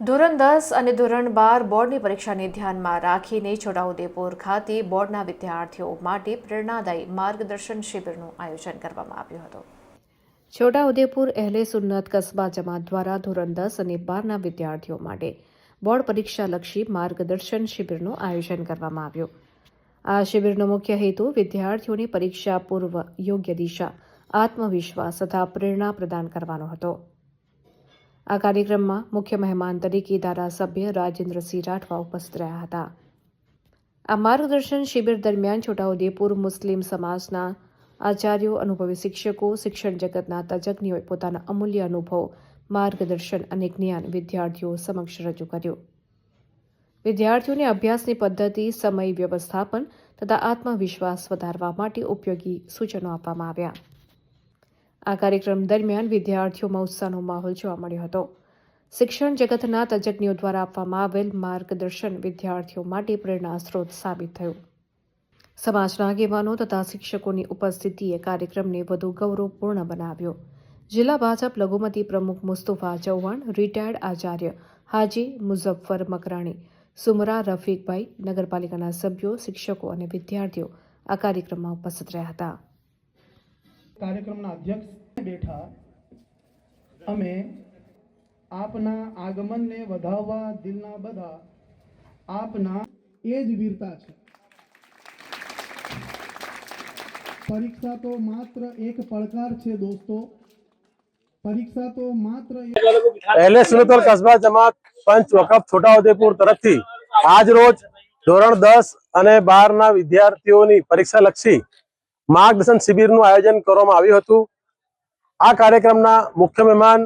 ધોરણ દસ અને ધોરણ બાર બોર્ડની પરીક્ષાને ધ્યાનમાં રાખીને છોટાઉદેપુર ખાતે બોર્ડના વિદ્યાર્થીઓ માટે પ્રેરણાદાયી માર્ગદર્શન શિબિરનું આયોજન કરવામાં આવ્યું હતું. છોટાઉદેપુર એહલે સુન્નત કસ્બા જમાત દ્વારા ધોરણ દસ અને બારના વિદ્યાર્થીઓ માટે બોર્ડ પરીક્ષાલક્ષી માર્ગદર્શન શિબિરનું આયોજન કરવામાં આવ્યું. આ શિબિરનો મુખ્ય હેતુ વિદ્યાર્થીઓની પરીક્ષા પૂર્વ યોગ્ય દિશા, આત્મવિશ્વાસ તથા પ્રેરણા પ્રદાન કરવાનો હતો. આ કાર્યક્રમમાં મુખ્ય મહેમાન તરીકે ધારાસભ્ય રાજેન્દ્રસિંહ રાઠવા ઉપસ્થિત રહ્યા હતા. આ માર્ગદર્શન શિબિર દરમિયાન છોટાઉદેપુર મુસ્લિમ સમાજના આચાર્યો, અનુભવી શિક્ષકો, શિક્ષણ જગતના તજજ્ઞોએ પોતાના અમૂલ્ય અનુભવ, માર્ગદર્શન અને જ્ઞાન વિદ્યાર્થીઓ સમક્ષ રજૂ કર્યું. વિદ્યાર્થીઓને અભ્યાસની પદ્ધતિ, સમય વ્યવસ્થાપન તથા આત્મવિશ્વાસ વધારવા માટે ઉપયોગી સૂચનો આપવામાં આવ્યા. આ કાર્યક્રમ દરમિયાન વિદ્યાર્થીઓમાં ઉત્સાહનો માહોલ જોવા મળ્યો હતો. શિક્ષણ જગતના તજજ્ઞો દ્વારા આપવામાં આવેલ માર્ગદર્શન વિદ્યાર્થીઓ માટે પ્રેરણા સ્ત્રોત સાબિત થયું. સમાજના આગેવાનો તથા શિક્ષકોની ઉપસ્થિતિએ કાર્યક્રમને વધુ ગૌરવપૂર્ણ બનાવ્યો. જિલ્લા ભાજપ લઘુમતી પ્રમુખ મુસ્તુફા ચૌહાણ રિટાયર્ડ આચાર્ય હાજી મુઝફ્ફર મકરાણી, સુમરા રફીકભાઈ, નગરપાલિકાના સભ્યો, શિક્ષકો અને વિદ્યાર્થીઓ આ કાર્યક્રમમાં ઉપસ્થિત રહ્યા હતા. કાર્યક્રમના અધ્યક્ષ બેઠા અમે આપના આગમનને વધાવવા દિલના બધા આપના એ જ વીરતા છે પરીક્ષા તો માત્ર એક પડકાર છે દોસ્તો પરીક્ષા તો માત્ર એક પહેલે સુરતલ કસ્બા જમાત પંચ વકફ છોટાઉદેપુર તરફથી આજ રોજ ધોરણ દસ અને બાર ના વિદ્યાર્થીઓની પરીક્ષા લક્ષી માર્ગદર્શન શિબિરનું આયોજન કરવામાં આવ્યું હતું. આ કાર્યક્રમના મુખ્ય મહેમાન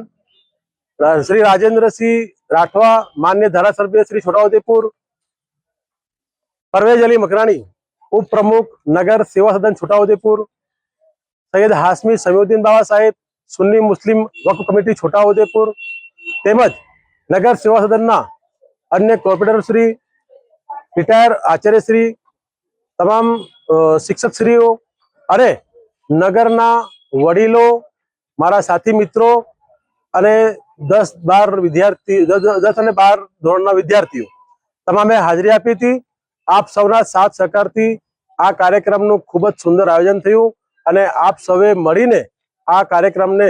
શ્રી રાજેન્દ્રસિંહ રાઠવા, માન્ય ધારાસભ્ય શ્રી છોટાઉદેપુર પરવેજ અલી મકરાણી, ઉપપ્રમુખ નગર સેવા સદન છોટાઉદેપુર, સૈયદ હાસમી સમીઉદ્દીન બાબા સાહેબ, સુન્ની મુસ્લિમ વકફ કમિટી છોટાઉદેપુર, તેમજ નગર સેવા સદનના અન્ય કોર્પોરેટર શ્રી, રિટાયર આચાર્યશ્રી, તમામ શિક્ષકશ્રીઓ અને નગરના વડીલો, મારા સાથી મિત્રો અને દસ બાર વિદ્યાર્થી, દસ અને બાર ધોરણના વિદ્યાર્થીઓ, તમામે હાજરી આપી હતી. આપ સૌના સાથ સહકારથી આ કાર્યક્રમનું ખૂબ જ સુંદર આયોજન થયું અને આપ સૌએ મળીને આ કાર્યક્રમને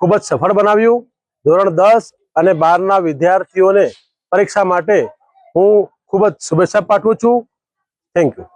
ખૂબ જ સફળ બનાવ્યું. ધોરણ દસ અને બારના વિદ્યાર્થીઓને પરીક્ષા માટે હું ખૂબ જ શુભેચ્છા પાઠવું છું. Thank you